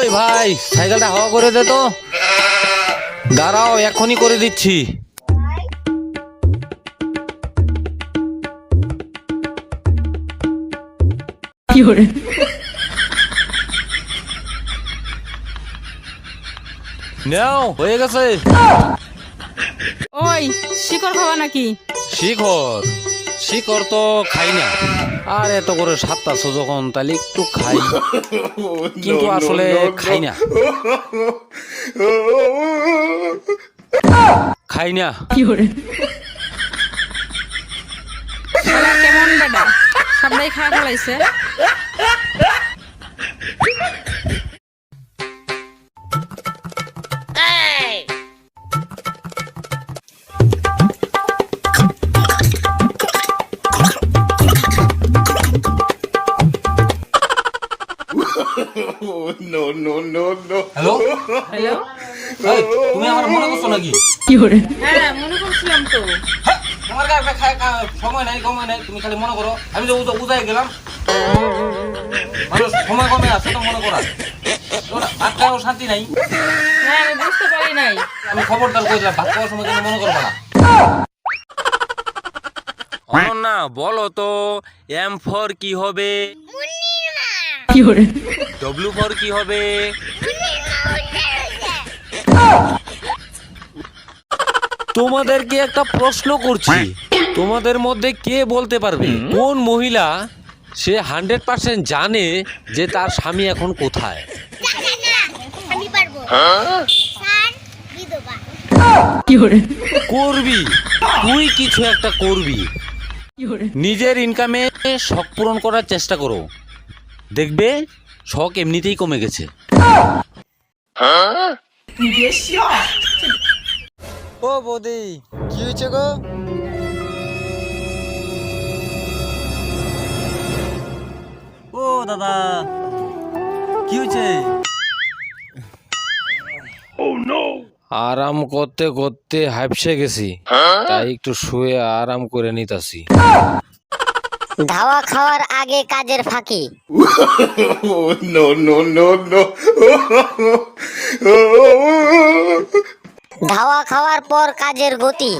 ওই ভাই সাইকেলটা হাওয়া করে দে তো। দাঁড়াও এখনই করে দিচ্ছি। নাও হয়ে গেছে। ওই শিকড় খাওয়া নাকি? শিখর শিখর তো খাই না। আর এত করে সাতটা যখন তাহলে একটু খাই। কিন্তু আসলে খাই না। খাই না। কি কেমন বেটা? সবাই খাওয়া ফেলাইছে হ্যালো হ্যালো তুমি আমার মনে করছ নাকি? হ্যাঁ মনে করছিলাম তো। তোমার কাছে খায় খা- সময় নাই সময় নাই তুমি খালি মনে করো। আমি তো উজা- উজাই গেলাম। মানুষ সময় কমে আছে তো মনে তোর ভাত খাওয়াও শান্তি নাই। হ্যাঁ আমি বুঝতে পারি নাই। আমি খবরদার করে দিলাম ভাত খাওয়ার সময় যেন মনে করব না। অনন্যা বলো তো এম ফর কি হবে? ডব্লিউ ফর কি হবে? তোমাদেরকে একটা প্রশ্ন করছি। তোমাদের মধ্যে কে বলতে পারবে? কোন মহিলা সে হান্ড্রেড পার্সেন্ট জানে যে তার স্বামী এখন কোথায়? আমি পারব স্যার বিধবা করবি। তুই কিছু একটা করবি। নিজের ইনকামে শখ পূরণ করার চেষ্টা করো। দেখবে শখ এমনিতেই কমে গেছে। ও বৌদি কি হয়েছে গো? ও দাদা কি হয়েছে? আরাম করতে করতে হাইপসে গেছি। তাই একটু শুয়ে আরাম করে নিতাছি। ধাওয়া খাওয়ার আগে কাজের ফাঁকি। ধাওয়া খাওয়ার পর কাজের গতি।